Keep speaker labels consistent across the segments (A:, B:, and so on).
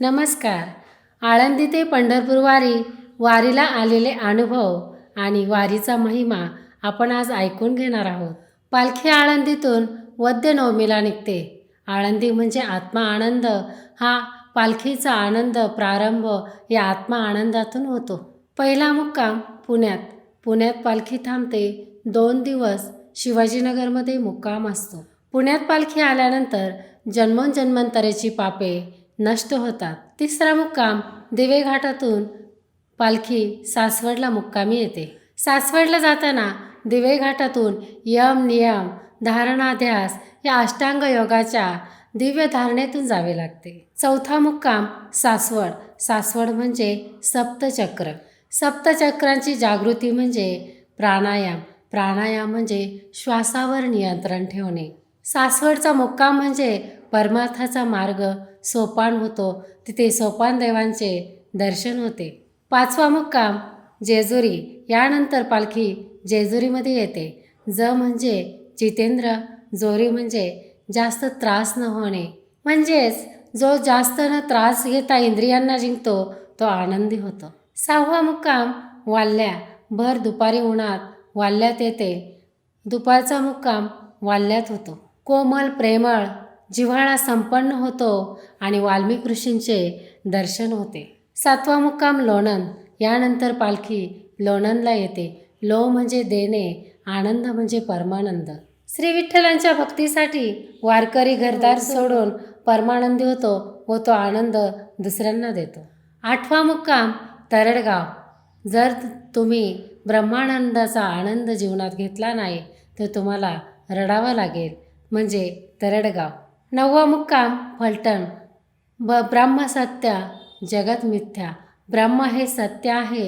A: नमस्कार. आळंदी ते पंढरपूर वारी वारीला आलेले अनुभव आणि वारीचा महिमा आपण आज ऐकून घेणार आहोत. पालखी आळंदीतून वद्य नवमीला निघते. आळंदी म्हणजे आत्मा आनंद. हा पालखीचा आनंद प्रारंभ या आत्मा आनंदातून होतो. पहिला मुक्काम पुण्यात. पुण्यात पालखी थांबते. दोन दिवस शिवाजीनगरमध्ये मुक्काम असतो. पुण्यात पालखी आल्यानंतर जन्मोजन्मांतरेची पापे नष्ट होतात. तिसरा मुक्काम दिवे घाटातून पालखी सासवडला मुक्कामी येते. सासवडला जाताना दिवे घाटातून यम नियम धारणाध्यास या अष्टांग योगाच्या दिव्य धारणेतून जावे लागते. चौथा मुक्काम सासवड. सासवड म्हणजे सप्तचक्र. सप्तचक्रांची जागृती म्हणजे प्राणायाम. प्राणायाम म्हणजे श्वासावर नियंत्रण ठेवणे. सासवडचा मुक्काम म्हणजे परमार्थाचा मार्ग सोपान होतो. तिथे सोपान देवांचे दर्शन होते. पाचवा मुक्काम जेजुरी. यानंतर पालखी जेजुरीमध्ये येते. ज म्हणजे जितेंद्र जोरी म्हणजे जास्त त्रास न होणे. म्हणजेच जो जास्त न त्रास घेता इंद्रियांना जिंकतो तो आनंदी होतो. सहावा मुक्काम वाल्ल्या भर दुपारी उन्हात वाल्ल्यात येते. दुपारचा मुक्काम वाल्ल्यात होतो. कोमल प्रेमळ जिव्हाळा संपन्न होतो आणि वाल्मिक ऋषींचे दर्शन होते. सातवा मुक्काम लोणंद. यानंतर पालखी लोणंदला येते. लो म्हणजे देणे आनंद म्हणजे परमानंद. श्री विठ्ठलांच्या भक्तीसाठी वारकरी घरदार सोडून परमानंदी होतो व तो आनंद दुसऱ्यांना देतो. आठवा मुक्काम तरडगाव. जर तुम्ही ब्रह्मानंदाचा आनंद जीवनात घेतला नाही तर तुम्हाला रडावं लागेल. म्हणजे तरडगाव. नववा मुक्काम फलटण. ब ब्रह्म सत्य जगत मिथ्या. ब्रह्म हे सत्य आहे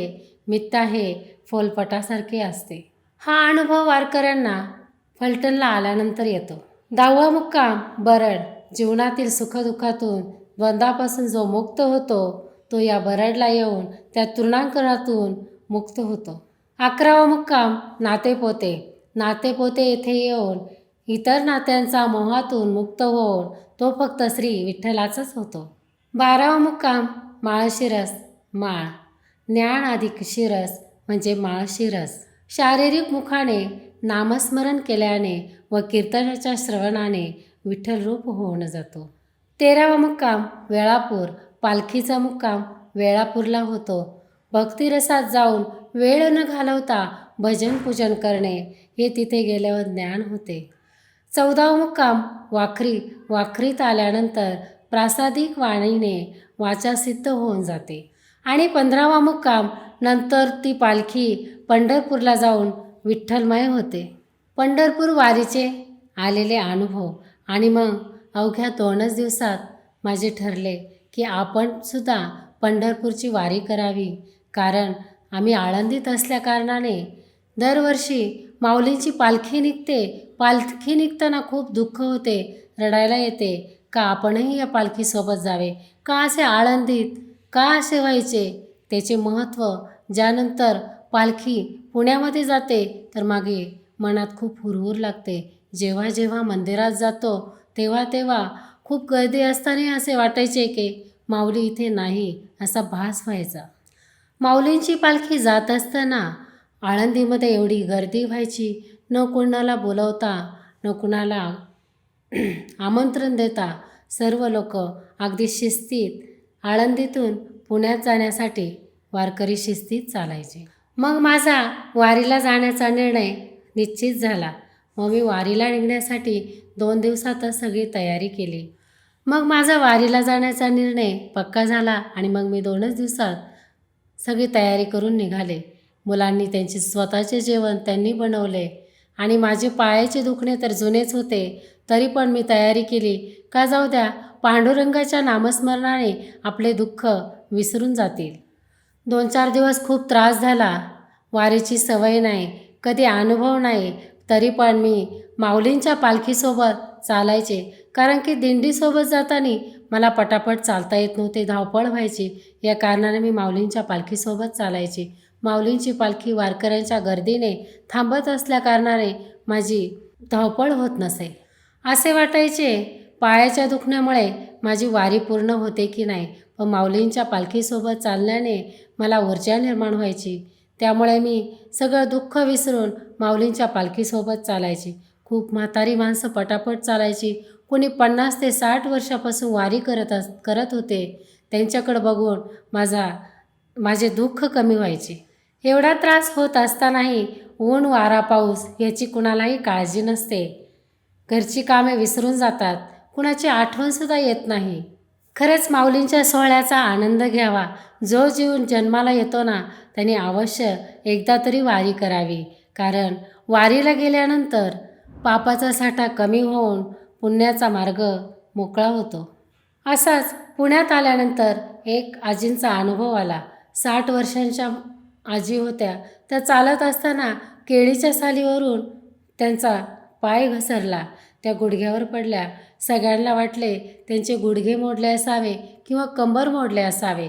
A: मिथ्या हे फोलपटासारखे असते. हा अनुभव वारकऱ्यांना फलटणला आल्यानंतर येतो. दहावा मुक्काम बरड. जीवनातील सुखदुःखातून द्वंद्वापासून जो मुक्त होतो तो या बरडला येऊन त्या तृणांकनातून मुक्त होतो. अकरावा मुक्काम नातेपोते. नातेपोते येथे येऊन इतर नात्यांचा मोहातून मुक्त होऊन तो फक्त श्री विठ्ठलाचाच होतो. बारावा मुक्काम माळशिरस माळ. ज्ञान अधिक शिरस म्हणजे माळशिरस. शारीरिक मुखाने नामस्मरण केल्याने व कीर्तनाच्या श्रवणाने विठ्ठलरूप होऊन जातो. तेरावा मुक्काम वेळापूर. पालखीचा मुक्काम वेळापूरला होतो. भक्तिरसात जाऊन वेळ न घालवता भजन पूजन करणे हे तिथे गेल्यावर ज्ञान होते. चौदावा मुक्काम वाखरी वाखरीत आल्यानंतर प्रासादिक वाणीने वाचा सिद्ध होऊन जाते. आणि पंधरावा मुक्काम नंतर ती पालखी पंढरपूरला जाऊन विठ्ठलमय होते. पंढरपूर वारीचे आलेले अनुभव आणि मग अवघ्या दोनच दिवसात माझे ठरले की आपण सुद्धा पंढरपूरची वारी करावी. कारण आम्ही आळंदीत असल्याकारणाने दरवर्षी माऊलींची पालखी निघते. पालखी निघताना खूप दुःख होते. रडायला येते. का आपणही या पालखीसोबत जावे? का असे आळंदीत? का असे व्हायचे? त्याचे महत्त्व ज्यानंतर पालखी पुण्यामध्ये जाते तर मागे मनात खूप हुरहुर लागते. जेव्हा जेव्हा मंदिरात जातो तेव्हा तेव्हा खूप गर्दी असताना असे वाटायचे की माऊली इथे नाही असा भास व्हायचा. माऊलींची पालखी जात असताना आळंदीमध्ये एवढी गर्दी व्हायची. न कुणाला बोलवता न कुणाला आमंत्रण देता सर्व लोक अगदी शिस्तीत आळंदीतून पुण्यात जाण्यासाठी वारकरी शिस्तीत चालायचे. मग माझा वारीला जाण्याचा निर्णय निश्चित झाला. मग मी वारीला निघण्यासाठी दोन दिवसातच सगळी तयारी केली. मग माझा वारीला जाण्याचा निर्णय पक्का झाला आणि मग मी दोनच दिवसात सगळी तयारी करून निघाले. मुलांनी त्यांचे स्वतःचे जेवण त्यांनी बनवले. आणि माझे पायाचे दुखणे तर जुनेच होते तरी पण मी तयारी केली. का जाऊ द्या पांडुरंगाच्या नामस्मरणाने आपले दुःख विसरून जातील. दोन चार दिवस खूप त्रास झाला. वारीची सवय नाही कधी अनुभव नाही तरी पण मी माऊलींच्या पालखीसोबत चालायचे. कारण की दिंडीसोबत जाताना मला पटापट चालता येत नव्हते धावपळ व्हायची. या कारणाने मी माऊलींच्या पालखीसोबत चालायची. माऊलींची पालखी वारकऱ्यांच्या गर्दीने थांबत असल्याकारणाने माझी धावपळ होत नसे. असे वाटायचे पायाच्या दुखण्यामुळे माझी वारी पूर्ण होते की नाही पण माऊलींच्या पालखीसोबत चालल्याने मला ऊर्जा निर्माण व्हायची. त्यामुळे मी सगळं दुःख विसरून माऊलींच्या पालखीसोबत चालायची. खूप म्हातारी माणसं पटापट चालायची. कोणी पन्नास ते साठ वर्षापासून वारी करत अस करत होते. त्यांच्याकडं बघून माझा माझे दुःख कमी व्हायचे. एवढा त्रास होत असतानाही ऊन वारा पाऊस याची कुणालाही काळजी नसते. घरची कामे विसरून जातात. कुणाची आठवणसुद्धा येत नाही. खरंच माऊलींच्या सोहळ्याचा आनंद घ्यावा. जो जीव जन्माला येतो ना त्याने अवश्य एकदा तरी वारी करावी. कारण वारीला गेल्यानंतर पापाचा साठा कमी होऊन पुण्याचा मार्ग मोकळा होतो. असाच पुण्यात आल्यानंतर एक आजींचा अनुभव आला. साठ वर्षांच्या आजी होत्या. त्या चालत असताना केळीच्या सालीवरून त्यांचा पाय घसरला. त्या गुडघ्यावर पडल्या. सगळ्यांना वाटले त्यांचे गुडघे मोडले असावे किंवा कंबर मोडले असावे.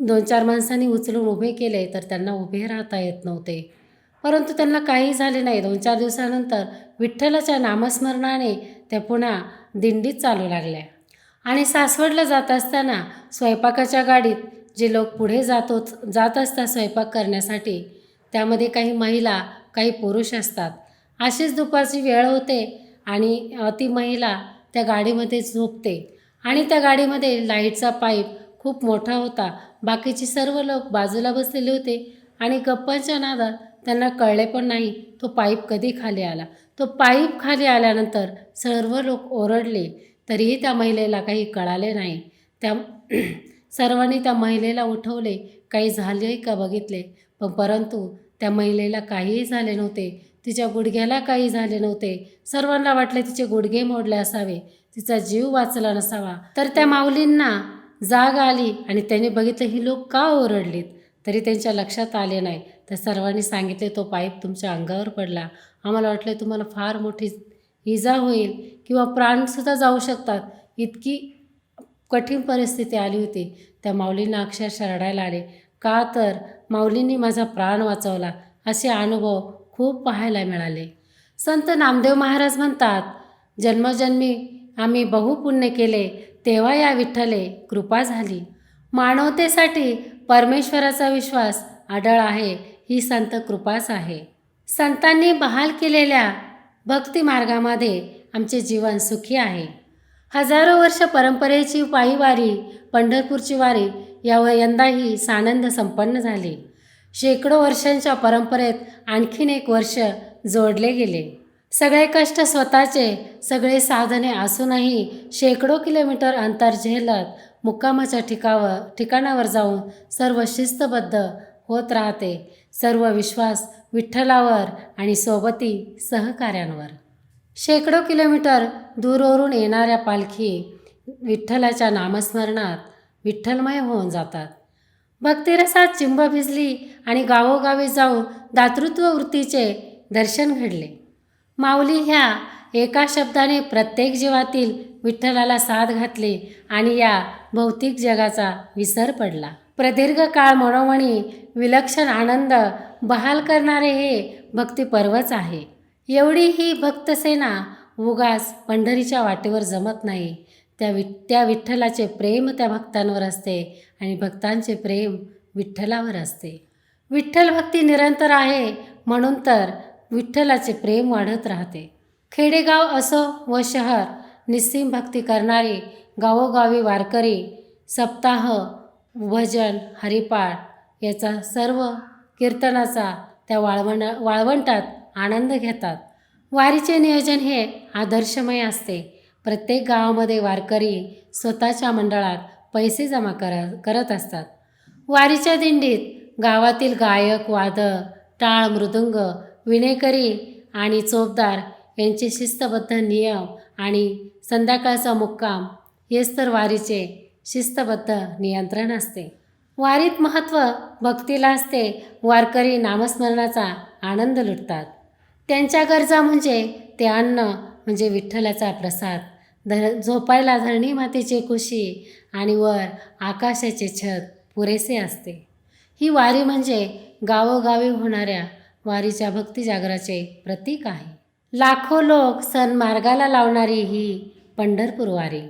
A: दोन चार माणसांनी उचलून उभे केले तर त्यांना उभे राहता येत नव्हते. परंतु त्यांना काही झाले नाही. दोन चार दिवसानंतर विठ्ठलाच्या नामस्मरणाने त्या पुन्हा दिंडीत चालू लागल्या. आणि सासवडला जात असताना स्वयंपाकाच्या गाडीत जे लोक पुढे जातो जात असतात स्वयंपाक करण्यासाठी त्यामध्ये काही महिला काही पुरुष असतात. अशीच दुपारची वेळ होते आणि ती महिला त्या गाडीमध्ये झोपते. आणि त्या गाडीमध्ये लाईटचा पाईप खूप मोठा होता. बाकीचे सर्व लोक बाजूला बसलेले होते आणि गप्पांच्या नादात त्यांना कळले पण नाही तो पाईप कधी खाली आला. तो पाईप खाली आल्यानंतर सर्व लोक ओरडले तरीही त्या महिलेला काही कळाले नाही. त्या सर्वांनी त्या महिलेला उठवले. काही झाले का बघितले. पण परंतु त्या महिलेला काहीही झाले नव्हते. तिच्या गुडघ्याला काही झाले नव्हते. सर्वांना वाटले तिचे गुडघे मोडले असावे. तिचा जीव वाचला नसावा. तर त्या माऊलींना जाग आली आणि त्यांनी बघितलं ही लोक का ओरडलीत. तरी त्यांच्या लक्षात आले नाही. तर सर्वांनी सांगितले तो पाईप तुमच्या अंगावर पडला. आम्हाला वाटलं तुम्हाला फार मोठी इजा होईल किंवा प्राणसुद्धा जाऊ शकतात. इतकी कठीण परिस्थिती आली होती. त्या माऊलींना अक्षरशः रडायला आले. का तर? माऊलींनी माझा प्राण वाचवला. असे अनुभव खूप पाहायला मिळाले. संत नामदेव महाराज म्हणतात जन्मजन्मी आम्ही बहुपुण्य केले तेव्हा या विठ्ठले कृपा झाली. मानवतेसाठी परमेश्वराचा विश्वास आढळ आहे ही संत कृपाच आहे. संतांनी बहाल केलेल्या भक्ती मार्गामध्ये आमचे जीवन सुखी आहे. हजारो वर्ष परंपरेची पायी वारी पंढरपूरची वारी यावर यंदाही सानंद संपन्न झाली. शेकडो वर्षांच्या परंपरेत आणखीन एक वर्ष जोडले गेले. सगळे कष्ट स्वतःचे सगळे साधने असूनही शेकडो किलोमीटर अंतर झेलत मुक्कामाच्या ठिकावर ठिकाणावर जाऊन सर्व शिस्तबद्ध होत राहते. सर्व विश्वास विठ्ठलावर आणि सोबती सहकाऱ्यांवर. शेकडो किलोमीटर दूरवरून येणाऱ्या पालखी विठ्ठलाच्या नामस्मरणात विठ्ठलमय होऊन जातात. भक्तिरसात चिंब भिजली आणि गावोगावी जाऊन दातृत्व वृत्तीचे दर्शन घडले. माऊली ह्या एका शब्दाने प्रत्येक जीवातील विठ्ठलाला साथ घातली आणि या भौतिक जगाचा विसर पडला. प्रदीर्घ काळ मनोमणी विलक्षण आनंद बहाल करणारे हे भक्तिपर्वच आहे. एवढी ही भक्तसेना उगास पंढरीच्या वाटेवर जमत नाही. त्या वि त्या विठ्ठलाचे प्रेम त्या भक्तांवर असते आणि भक्तांचे प्रेम विठ्ठलावर असते. विठ्ठल भक्ती निरंतर आहे म्हणून तर विठ्ठलाचे प्रेम वाढत राहते. खेडेगाव असो व शहर निस्सीम भक्ती करणारी गावोगावी वारकरी सप्ताह भजन हरिपाठ याचा सर्व कीर्तनाचा त्या वाळवण वाळवंटात आनंद घेतात. वारीचे नियोजन हे आदर्शमय असते. प्रत्येक गावामध्ये वारकरी स्वतःच्या मंडळात पैसे जमा करा करत असतात. वारीच्या दिंडीत गावातील गायक वादक टाळ मृदुंग विणेकरी आणि चोपदार यांचे शिस्तबद्ध नियम आणि संध्याकाळचा मुक्काम हेच तर वारीचे शिस्तबद्ध नियंत्रण असते. वारीत महत्त्व भक्तीला असते. वारकरी नामस्मरणाचा आनंद लुटतात. त्यांच्या गरजा म्हणजे ते अन्न म्हणजे विठ्ठलाचा प्रसाद धर झोपायला धरणी मातेची कुशी आणि वर आकाशाचे छत पुरेसे असते. ही वारी म्हणजे गावोगावी होणाऱ्या वारीच्या भक्तिजागराचे प्रतीक आहे. लाखो लोक सण मार्गाला लावणारी ही पंढरपूर वारी.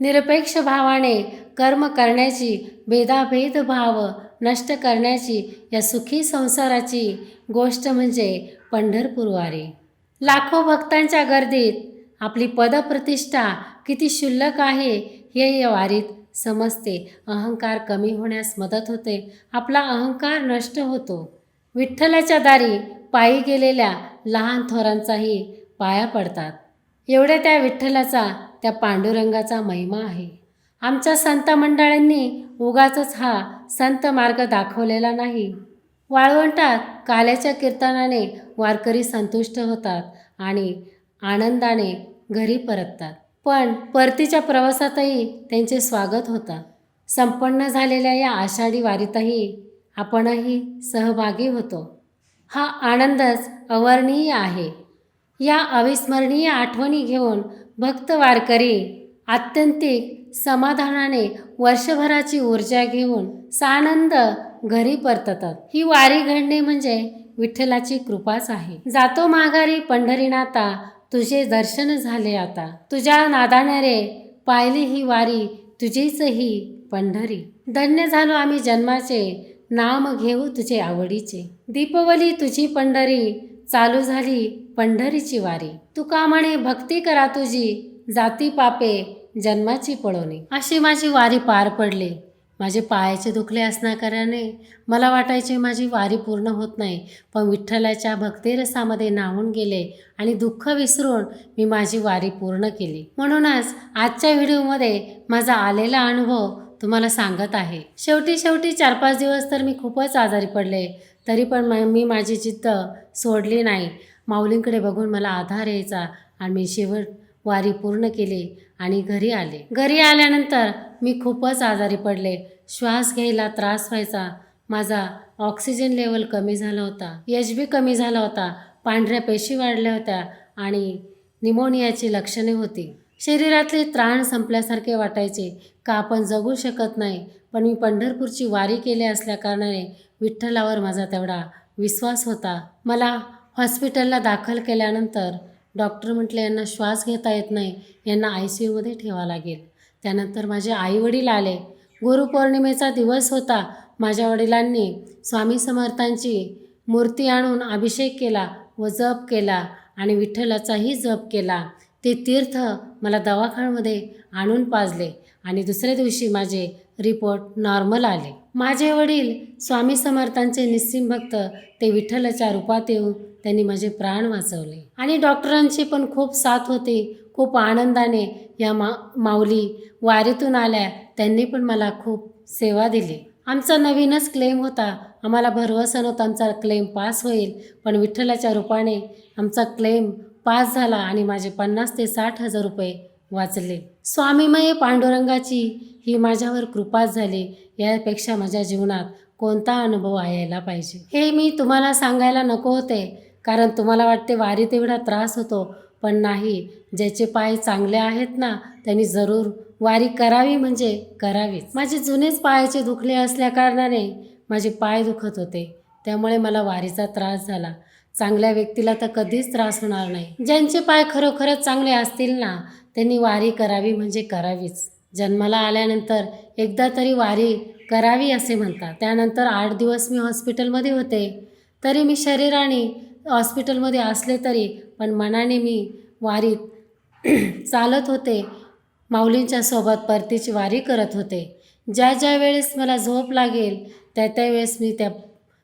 A: निरपेक्ष भावाने कर्म करण्याची भेदाभेद भाव नष्ट करण्याची या सुखी संसाराची गोष्ट म्हणजे पंढरपूर वारी लाखो भक्तांच्या गर्दीत आपली पदप्रतिष्ठा किती शुल्लक आहे हे या वारीत समजते. अहंकार कमी होण्यास मदत होते. आपला अहंकार नष्ट होतो. विठ्ठलाच्या दारी पायी गेलेल्या लहान थोरांचाही पाया पडतात. एवढ्या त्या विठ्ठलाचा त्या पांडुरंगाचा महिमा आहे. आमच्या संत मंडळांनी उगाचच हा संत मार्ग दाखवलेला नाही. वाळवंटात काल्याच्या कीर्तनाने वारकरी संतुष्ट होतात आणि आनंदाने घरी परततात. पण परतीच्या प्रवासातही त्यांचे स्वागत होतात. संपन्न झालेल्या या आषाढी वारीतही आपणही सहभागी होतो. हा आनंदच अवर्णीय आहे. या अविस्मरणीय आठवणी घेऊन भक्त वारकरी आत्यंतिक समाधानाने वर्षभराची ऊर्जा घेऊन सानंद घरी परततात. ही वारी घडणे म्हणजे विठ्ठलाची कृपाच आहे. जातो माघारी पंढरीनाथा तुझे दर्शन झाले आता. तुझ्या नादाने रे पाहिली ही वारी तुझीच ही पंढरी. धन्य झालो आम्ही जन्माचे नाम घेऊ तुझे आवडीचे. दीपवली तुझी पंढरी चालू झाली पंढरीची वारी. तुका म्हणे भक्ती करा तुझी जाती पापे जन्माची पळवणी अशी माझी वारी पार पडली. माझे पायाचे दुखले असण्याकारणे मला वाटायचे माझी वारी पूर्ण होत नाही. पण विठ्ठलाच्या भक्तिरसामध्ये न्हावून गेले आणि दुःख विसरून मी माझी वारी पूर्ण केली. म्हणूनच आजच्या व्हिडिओमध्ये माझा आलेला अनुभव तुम्हाला सांगत आहे. शेवटी शेवटी चार पाच दिवस तर मी खूपच आजारी पडले तरी पण म- मी माझी जिद्द सोडली नाही. माऊलींकडे बघून मला आधार यायचा आणि मी शेवट वारी पूर्ण केली आणि घरी आले. घरी आल्यानंतर मी खूपच आजारी पडले. श्वास घ्यायला त्रास व्हायचा. माझा ऑक्सिजन लेवल कमी झाला होता. एच बी कमी झाला होता. पांढऱ्या पेशी वाढल्या होत्या आणि निमोनियाची लक्षणे होती. शरीरातले त्राण संपल्यासारखे वाटायचे. का आपण जगू शकत नाही. पण मी पंढरपूरची वारी केली असल्याकारणाने विठ्ठलावर माझा तेवढा विश्वास होता. मला हॉस्पिटलला दाखल केल्यानंतर डॉक्टर म्हटले यांना श्वास घेता येत नाही यांना आय सी यूमध्ये ठेवा लागेल. त्यानंतर माझे आईवडील आले. गुरुपौर्णिमेचा दिवस होता. माझ्या वडिलांनी स्वामी समर्थांची मूर्ती आणून अभिषेक केला व जप केला आणि विठ्ठलाचाही जप केला. ते तीर्थ मला दवाखान्यामध्ये आणून पाजले आणि दुसऱ्या दिवशी माझे रिपोर्ट नॉर्मल आले. माझे वडील स्वामी समर्थांचे निस्सिम भक्त ते विठ्ठलाच्या रूपात येऊन त्यांनी माझे प्राण वाचवले. आणि डॉक्टरांची पण खूप साथ होती. खूप आनंदाने या मा माऊली वारीतून आल्या. त्यांनी पण मला खूप सेवा दिली. आमचा नवीनच क्लेम होता. आम्हाला भरवसा नव्हता आमचा क्लेम पास होईल. पण विठ्ठलाच्या रूपाने आमचा क्लेम पास झाला आणि माझे पन्नास ते साठ हजार रुपये वाचले. स्वामीमय पांडुरंगाची ही माझ्यावर कृपाच झाली. यापेक्षा माझ्या जीवनात कोणता अनुभव यायला पाहिजे? हे मी तुम्हाला सांगायला नको होते. कारण तुम्हाला वाटते वारीत एवढा त्रास होतो पण नाही. ज्याचे पाय चांगले आहेत ना त्यांनी जरूर वारी करावी म्हणजे करावीच. माझे जुनेच पायाचे दुखले असल्याकारणाने माझे पाय दुखत होते. त्यामुळे मला वारीचा त्रास झाला. चांगल्या व्यक्तीला तर कधीच त्रास होणार नाही. ज्यांचे पाय खरोखरच चांगले असतील ना त्यांनी वारी करावी म्हणजे करावीच. जन्माला आल्यानंतर एकदा तरी वारी करावी असे म्हणतात. त्यानंतर आठ दिवस मी हॉस्पिटलमध्ये होते. तरी मी शरीराने हॉस्पिटलमध्ये असले तरी पण मनाने मी वारीत चालत होते. माऊलींच्या सोबत परतीची वारी करत होते. ज्या ज्या वेळेस मला झोप लागेल त्या त्यावेळेस मी त्या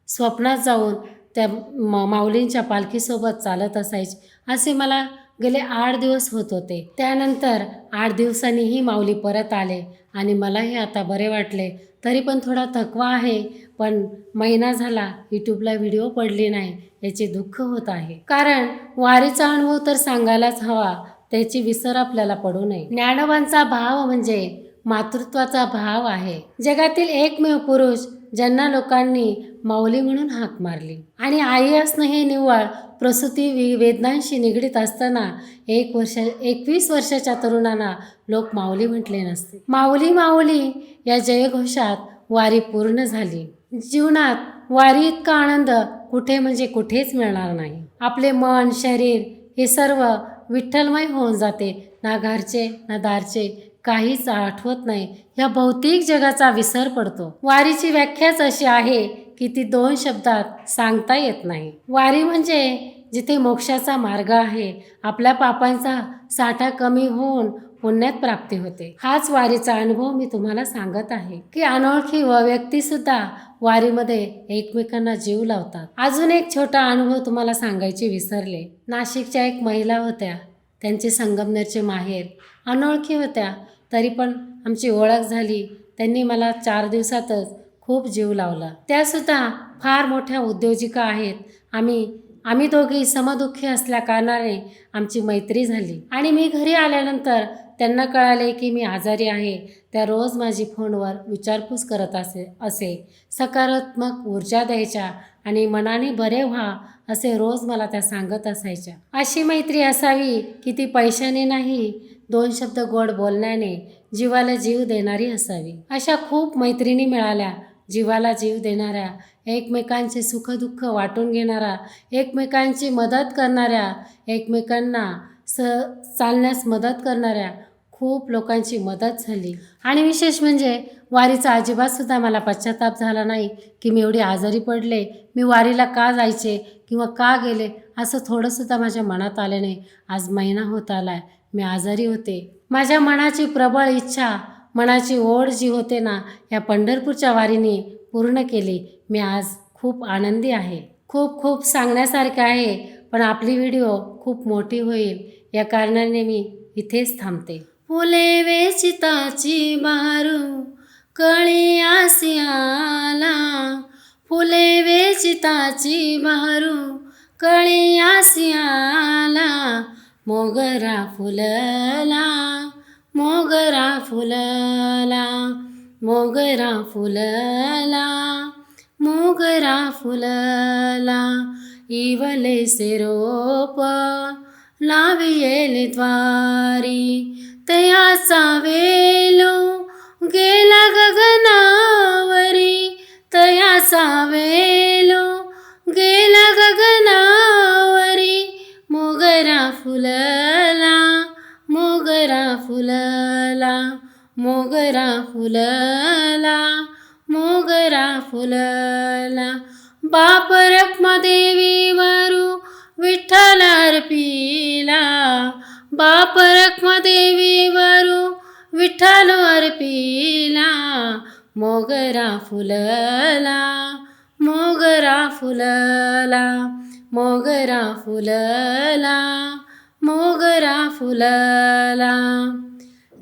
A: स्वप्नात जाऊन त्या म माऊलींच्या पालखीसोबत चालत असायचे. असे मला गेले आठ दिवस होत होते. त्यानंतर आठ दिवसांनीही माऊली परत आले आणि मलाही आता बरे वाटले. तरी पण थोडा थकवा आहे पण महिना झाला यूट्यूबला व्हिडिओ पडली नाही याचे दुःख होत आहे. कारण वारीचा अनुभव तर सांगायलाच हवा त्याची विसर आपल्याला पडू नये. ज्ञानवांचा भाव म्हणजे मातृत्वाचा भाव आहे. जगातील एकमेव पुरुष ज्यांना लोकांनी माऊली म्हणून हाक मारली. आणि आई असणं हे निव्वळ प्रसूती वि- वेदनांशी निगडीत असताना एक वर्ष एकवीस वर्षाच्या तरुणांना लोक माऊली म्हटले नसते. माऊली माऊली या जयघोषात वारी पूर्ण झाली. जीवनात वारी इतका आनंद कुठे म्हणजे कुठेच मिळणार नाही. आपले मन शरीर हे सर्व विठ्ठलमय होऊन जाते. ना घरचे ना दारचे काहीच आठवत नाही. या भौतिक जगाचा विसर पडतो. वारीची व्याख्याच अशी आहे की ती दोन शब्दात सांगता येत नाही. वारी म्हणजे जिथे मोक्षाचा मार्ग आहे आपल्या पापांचा साठा कमी होऊन पुण्यात प्राप्ती होते. हाच वारीचा अनुभव मी तुम्हाला सांगत आहे की अनोळखी व व्यक्ती सुद्धा वारीमध्ये एकमेकांना जीव लावतात. अजून एक छोटा अनुभव तुम्हाला सांगायचे विसरले. नाशिकच्या एक महिला होत्या. त्यांचे संगमनेरचे माहेर अनोळखी होत्या. तरी पण आमची ओळख झाली. त्यांनी मला चार दिवसातच खूप जीव लावला. त्यासुद्धा फार मोठ्या उद्योजिका आहेत. आम्ही आम्ही दोघी समदुःखी असल्या कारणाने आमची मैत्री झाली. आणि मी घरी आल्यानंतर त्यांना कळाले की मी आजारी आहे. त्या रोज माझी फोनवर विचारपूस करत असे असे. सकारात्मक ऊर्जा द्यायच्या आणि मनाने बरे व्हा असे रोज मला त्या सांगत असायच्या. अशी मैत्री असावी की ती पैशाने नाही दोन शब्द गोड बोलण्याने जीवाला जीव देणारी असावी. अशा खूप मैत्रिणी मिळाल्या. जीवाला जीव देणाऱ्या एकमेकांचे सुखदुःख वाटून घेणारा एकमेकांची मदत करणाऱ्या एकमेकांना स चालण्यास मदत करणाऱ्या खूप लोकांची मदत झाली. आणि विशेष म्हणजे वारीचा अजिबातसुद्धा मला पश्चाताप झाला नाही की मी एवढी आजारी पडले मी वारीला का जायचे किंवा का गेले असं थोडंसुद्धा माझ्या मनात आले नाही. आज महिना होत आला आहे मी आजारी होते. माझ्या मनाची प्रबळ इच्छा मनाची ओढ जी होते ना या पंढरपूरच्या वारीने पूर्ण केली. मी आज खूप आनंदी आहे. खूप खूप सांगण्यासारखे आहे पण आपली व्हिडिओ खूप मोठी होईल. या कारणाने मी इथेच थांबते. फुले वेचिताची मारू कळी आसियाला. फुले वेचिताची मारू कळी आसियाला. मोगरा फुलला मोगरा फुलला मोगरा फुलला मोगरा फुलला. इवले से रोप लावियेल द्वारी तयाचा वेलो गेला गगनावरी तयाचा वेलो गेला गगनावरी मोगरा फुलला मोगरा फुलला मोगरा फुलला मोगरा फुलला. बाप रखमादेवीवरू विठ्ठल अर्पिला बाप रखमादेवीवरू विठ्ठल अर्पिला मोगरा फुलला मोगरा फुलला मोगरा फुलला मोगरा फुलला.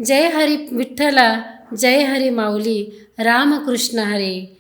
A: जय हरी विठ्ठला जय हरी माऊली रामकृष्ण हरे.